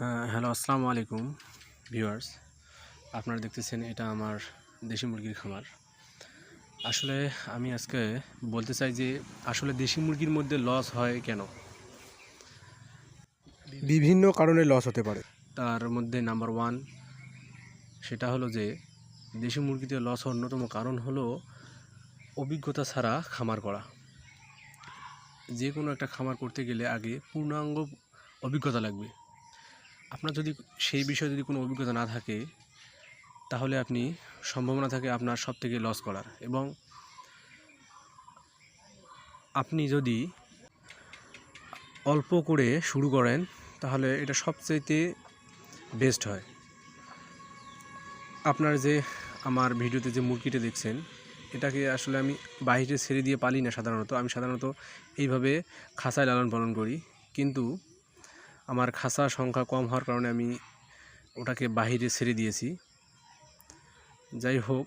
হ্যাঁ হ্যালো আসসালামু আলাইকুম ভিউয়ার্স। আপনারা দেখতেছেন এটা আমার দেশি মুরগির খামার। আসলে আমি আজকে বলতে চাই যে আসলে দেশি মুরগির মধ্যে লস হয় কেন? বিভিন্ন কারণে লস হতে পারে। তার মধ্যে নাম্বার ওয়ান সেটা হলো যে দেশি মুরগিতে লস হওয়ার অন্যতম কারণ হলো অভিজ্ঞতা ছাড়া খামার করা। যে কোনো একটা খামার করতে গেলে আগে পূর্ণাঙ্গ অভিজ্ঞতা লাগবে। আপনার যদি সেই বিষয়ে যদি কোনো অভিজ্ঞতা না থাকে, তাহলে আপনি সম্ভাবনা থাকে আপনার সব থেকে লস করার। এবং আপনি যদি অল্প করে শুরু করেন, তাহলে এটা সবচাইতে বেস্ট হয়। আপনার যে আমার ভিডিওতে যে মুরগিটা দেখছেন, এটাকে আসলে আমি বাইরে ছেড়ে দিয়ে পালি না সাধারণত। আমি সাধারণত এইভাবে খাঁচায় লালন পালন করি। কিন্তু আমার খাসা সংখ্যা কম হওয়ার কারণে আমি ওটাকে বাহিরে ছেড়ে দিয়েছি। যাই হোক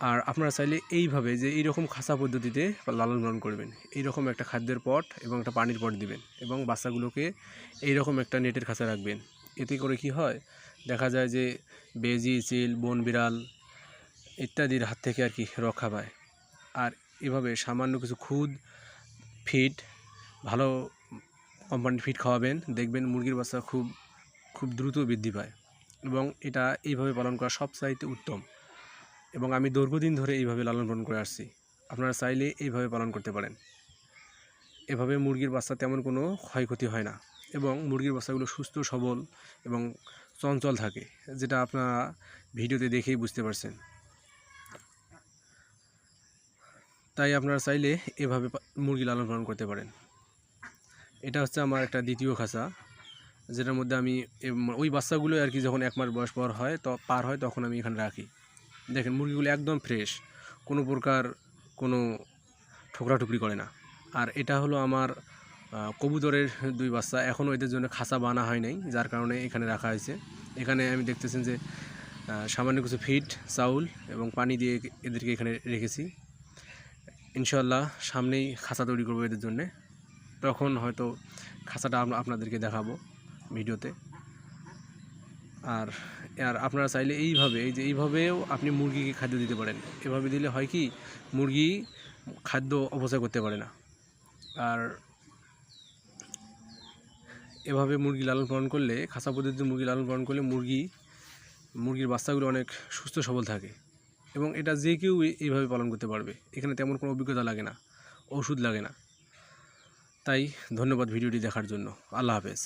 আর আপনারা চাইলে এইভাবে যে এইরকম খাসা পদ্ধতিতে লালন পালন করবেন। এইরকম একটা খাদ্যের পট এবং একটা পানির পট দিবেন এবং বাচ্চাগুলোকে এইরকম একটা নেটের খাঁচা রাখবেন। এতে করে কি হয়? দেখা যায় যে বেজি, চিল, বন বিড়াল ইত্যাদির হাত থেকে আর কি রক্ষা পায়। আর এভাবে সামান্য কিছু খুদ, ফিড, ভালো কোম্পানির ফিড খাওয়াবেন, দেখবেন মুরগির বাচ্চা খুব খুব দ্রুত বৃদ্ধি পায়। এবং এটা এইভাবে পালন করা সবচাইতে উত্তম। এবং আমি দীর্ঘদিন ধরে এইভাবে লালন পালন করে আসছি। আপনারা চাইলে এইভাবে পালন করতে পারেন। এভাবে মুরগির বাচ্চা তেমন কোনো ক্ষয়ক্ষতি হয় না। এবং মুরগির বাচ্চাগুলো সুস্থ, সবল এবং চঞ্চল থাকে, যেটা আপনারা ভিডিওতে দেখেই বুঝতে পারছেন। তাই আপনারা চাইলে এভাবে মুরগি লালন পালন করতে পারেন। এটা হচ্ছে আমার একটা দ্বিতীয় খাঁচা, যেটার মধ্যে আমি ওই বাচ্চাগুলো আর কি যখন এক মাস বয়স পর হয়, তো, পার হয় তখন আমি এখানে রাখি। দেখেন, মুরগিগুলো একদম ফ্রেশ কোনো প্রকার কোনো ঠোকরাঠুকরি করে না। আর এটা হলো আমার কবুতরের দুই বাচ্চা এখনও এদের জন্য খাঁচা বানা হয় নাই, যার কারণে এখানে রাখা হয়েছে। এখানে আমি দেখতেছেন যে সামান্য কিছু ফিড চাউল এবং পানি দিয়ে এদেরকে এখানে রেখেছি। ইনশাল্লাহ সামনেই খাঁচা তৈরি করব এদের জন্যে। তখন হয়তো খাঁচাটা আপ- আপনাদেরকে দেখাবো ভিডিওতে। আর আর আপনারা চাইলে এইভাবে, এই যে এইভাবেও আপনি মুরগিকে খাদ্য দিতে পারেন। এভাবে দিলে হয় কি, মুরগি খাদ্য অপচয় করতে পারে না। আর এভাবে মুরগি লালন পালন করলে, খাঁচা পদ্ধতিতে মুরগি লালন পালন করলে মুরগি, মুরগির বাচ্চাগুলো অনেক সুস্থ সবল থাকে। এবং এটা যে কেউ এইভাবে পালন করতে পারবে। এখানে তেমন কোনো অভিজ্ঞতা লাগে না, ওষুধ লাগে না। তাই ধন্যবাদ ভিডিওটি দেখার জন্য। আল্লাহ হাফেজ।